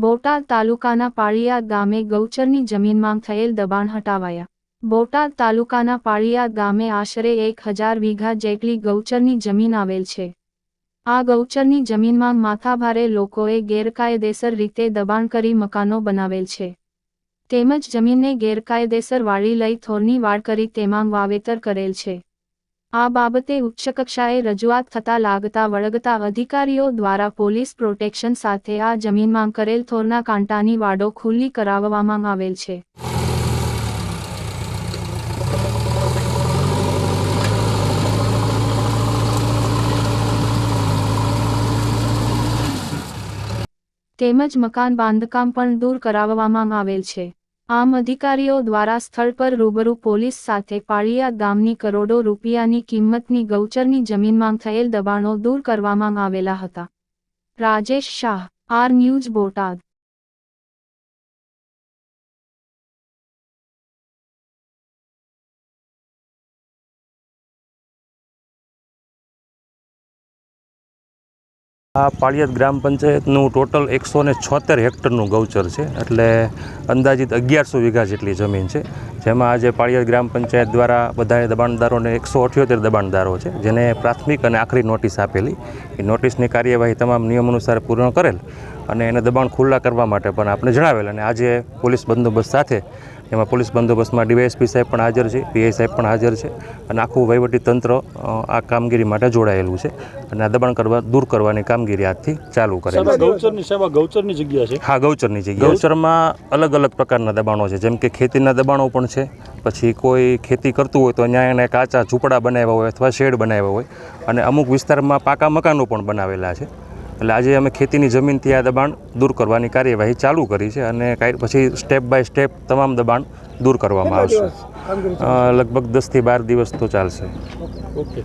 બોટાદ તાલુકાના પાળિયાદ ગામે ગૌચરની જમીનમાં થયેલ દબાણ હટાવાયા. બોટાદ તાલુકાના પાળિયાદ ગામે આશરે એક હજાર વીઘા જેટલી ગૌચરની જમીન આવેલ છે. આ ગૌચરની જમીનમાં માથાભારે લોકોએ ગેરકાયદેસર રીતે દબાણ કરી મકાનો બનાવેલ છે. તેમજ જમીનને ગેરકાયદેસર વાળી લઈ થોરની વાડ કરી તેમાં વાવેતર કરેલ છે. આ બાબતે ઉચ્ચ કક્ષાએ રજૂઆત થતા લાગતા વળગતા અધિકારીઓ દ્વારા પોલીસ પ્રોટેક્શન સાથે આ જમીનમાં કરેલ થોરના કાંટાની વાડો ખુલ્લી કરાવવામાં આવેલ છે. તેમજ મકાન બાંધકામ પણ દૂર કરાવવામાં આવેલ છે. આમ અધિકારીઓ દ્વારા સ્થળ પર રૂબરૂ પોલીસ સાથે પાળીયા ગામની કરોડો રૂપિયાની કિંમતની ગૌચરની જમીનમાં થયેલ દબાણો દૂર કરવામાં આવેલા હતા. Rajesh Shah, R news Botad. આ પાળિયાદ ગ્રામ પંચાયતનું ટોટલ એકસો ને છોતેર હેક્ટરનું ગૌચર છે. એટલે અંદાજિત અગિયારસો વીઘા જેટલી જમીન છે. જેમાં આજે પાળિયાદ ગ્રામ પંચાયત દ્વારા બધાએ દબાણદારોને એકસો અઠ્યોતેર દબાણદારો છે, જેને પ્રાથમિક અને આખરી નોટિસ આપેલી. એ નોટિસની કાર્યવાહી તમામ નિયમ અનુસાર પૂર્ણ કરેલ અને એને દબાણ ખુલ્લા કરવા માટે પણ આપણે જણાવેલ. અને આજે પોલીસ બંદોબસ્ત સાથે એમાં પોલીસ બંદોબસ્તમાં ડીવાયએસપી સાહેબ પણ હાજર છે પીઆઈ સાહેબ પણ હાજર છે અને આખું વહીવટી તંત્ર આ કામગીરી માટે જોડાયેલું છે અને આ દબાણ કરવા દૂર કરવાની કામગીરી આજથી ચાલુ કરેલી છે. ગૌચરની સાહેબ ગૌચરની જગ્યા છે? હા ગૌચરની જગ્યા. ગૌચરમાં અલગ અલગ પ્રકારના દબાણો છે જેમ કે ખેતીના દબાણો પણ છે પછી કોઈ ખેતી કરતું હોય તો ત્યાં એને કાચા ઝૂંપડા બનાવ્યા હોય અથવા શેડ બનાવ્યા હોય અને અમુક વિસ્તારમાં પાકા મકાનો પણ બનાવેલા છે. એટલે આજે અમે ખેતીની જમીનથી આ દબાણ દૂર કરવાની કાર્યવાહી ચાલુ કરી છે અને કાંઈ પછી સ્ટેપ બાય સ્ટેપ તમામ દબાણ દૂર કરવામાં આવશે. લગભગ દસથી બાર દિવસ તો ચાલશે. ઓકે.